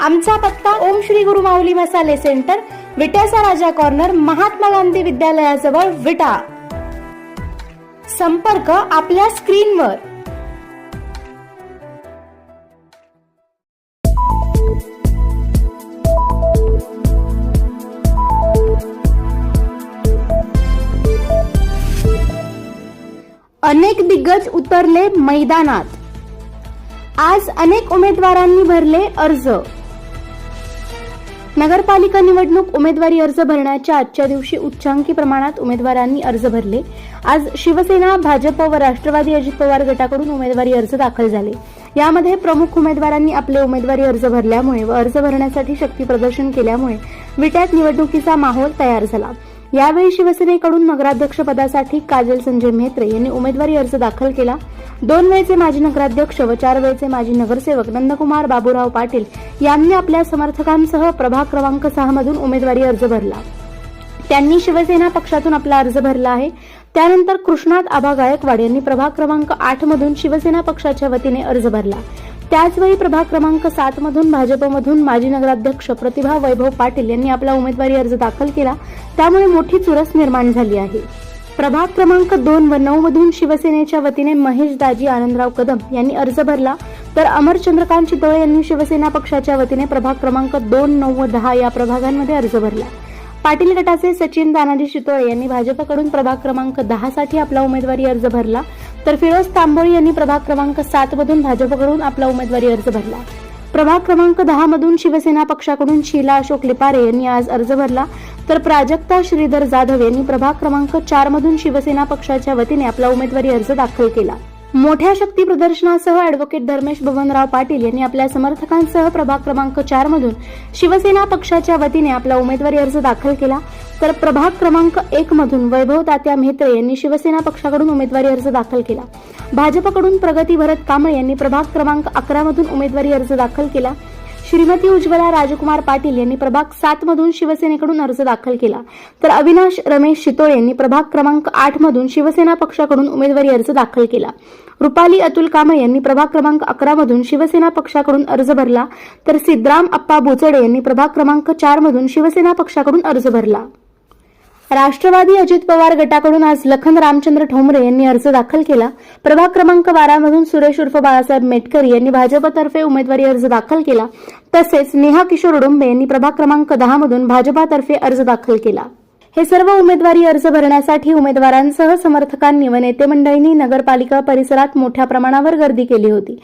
आमचा पत्ता ओम श्री गुरु माऊली मसाले सेंटर विट्याचा राजा कॉर्नर महात्मा गांधी विद्यालयाजवळ विटा. संपर्क आपल्या स्क्रीनवर. अनेक दिग्गज उतरले मैदानात. आज अनेक उमेदवारांनी भरले अर्ज. नगरपालिका निवडणूक उमेदवारी अर्ज भरण्याच्या आजच्या दिवशी उच्चांकी प्रमाणात उमेदवारांनी अर्ज भरले. आज शिवसेना भाजप व राष्ट्रवादी अजित पवार गटाकडून उमेदवारी अर्ज दाखल झाले. यामध्ये प्रमुख उमेदवारांनी आपले उमेदवारी अर्ज भरल्यामुळे व अर्ज भरण्यासाठी शक्ती प्रदर्शन केल्यामुळे विट्यात निवडणुकीचा माहोल तयार झाला. यावेळी शिवसेनेकडून नगराध्यक्ष पदासाठी काजल संजय म्हेत्रे यांनी उमेदवारी अर्ज दाखल केला. दोन वेळचे माजी नगराध्यक्ष व चार वेळचे माजी नगरसेवक नंदकुमार बाबूराव पाटील यांनी आपल्या समर्थकांसह प्रभाग क्रमांक सहा मधून उमेदवारी अर्ज भरला. त्यांनी शिवसेना पक्षातून आपला अर्ज भरला आहे. त्यानंतर कृष्णात आभा गायकवाड यांनी प्रभाग क्रमांक आठ मधून शिवसेना पक्षाच्या वतीने अर्ज भरला. त्याचवेळी प्रभाग क्रमांक सात मधून भाजपमधून माजी नगराध्यक्ष प्रतिभा वैभव पाटील यांनी आपला उमेदवारी अर्ज दाखल केला. त्यामुळे मोठी चुरस निर्माण झाली आहे. प्रभाग क्रमांक दोन व नऊ मधून शिवसेनेच्या वतीने महेश दाजी आनंदराव कदम यांनी अर्ज भरला. तर अमर चंद्रकांत चितोळे यांनी शिवसेना पक्षाच्या वतीने प्रभाग क्रमांक दोन नऊ व दहा या प्रभागांमध्ये अर्ज भरला. पाटील गटाचे सचिन दानाजी चितोळे यांनी भाजपकडून प्रभाग क्रमांक दहा साठी आपला उमेदवारी अर्ज भरला. तर फिरोज तांबोळी यांनी प्रभाग क्रमांक सात मधून भाजपकडून आपला उमेदवारी अर्ज भरला. प्रभाग क्रमांक दहा मधून शिवसेना पक्षाकडून शीला अशोक लिपारे यांनी आज अर्ज भरला. तर प्राजक्ता श्रीधर जाधव यांनी प्रभाग क्रमांक चार मधून शिवसेना पक्षाच्या वतीने आपला उमेदवारी अर्ज दाखल केला. मोठ्या शक्ती प्रदर्शनासह अॅडव्होकेट धर्मेश भवनराव पाटील यांनी आपल्या समर्थकांसह प्रभाग क्रमांक चार मधून शिवसेना पक्षाच्या वतीने आपला उमेदवारी अर्ज दाखल केला. तर प्रभाग क्रमांक एक मधून वैभव तात्या म्हेत्रे यांनी शिवसेना पक्षाकडून उमेदवारी अर्ज दाखल केला. भाजपकडून प्रगती भरत कांबळे यांनी प्रभाग क्रमांक अकरा मधून उमेदवारी अर्ज दाखल केला. श्रीमती उज्ज्वला राजकुमार पाटील यांनी प्रभाग सात मधून शिवसेनेकडून अर्ज दाखल केला. तर अविनाश रमेश शितोळे यांनी प्रभाग क्रमांक आठ मधून शिवसेना पक्षाकडून उमेदवारी अर्ज दाखल केला. रुपाली अतुल कांबळे यांनी प्रभाग क्रमांक अकरा मधून शिवसेना पक्षाकडून अर्ज भरला. तर सिद्धराम अप्पा बोचडे यांनी प्रभाग क्रमांक चार मधून शिवसेना पक्षाकडून अर्ज भरला. राष्ट्रवादी अजित पवार गटाकडून आज लखन रामचंद्र ठोंबरे यांनी अर्ज दाखल केला. प्रभाग क्रमांक बारामधून सुरेश उर्फ बाळासाहेब मेटकरी यांनी भाजपतर्फे उमेदवारी अर्ज दाखल केला. तसेच नेहा किशोर उडुंबे यांनी प्रभाग क्रमांक दहामधून भाजपातर्फे अर्ज दाखल केला. हे सर्व उमेदवारी अर्ज भरण्यासाठी उमेदवारांसह समर्थकांनी व नेते मंडळींनी नगरपालिका परिसरात मोठ्या प्रमाणावर गर्दी केली होती.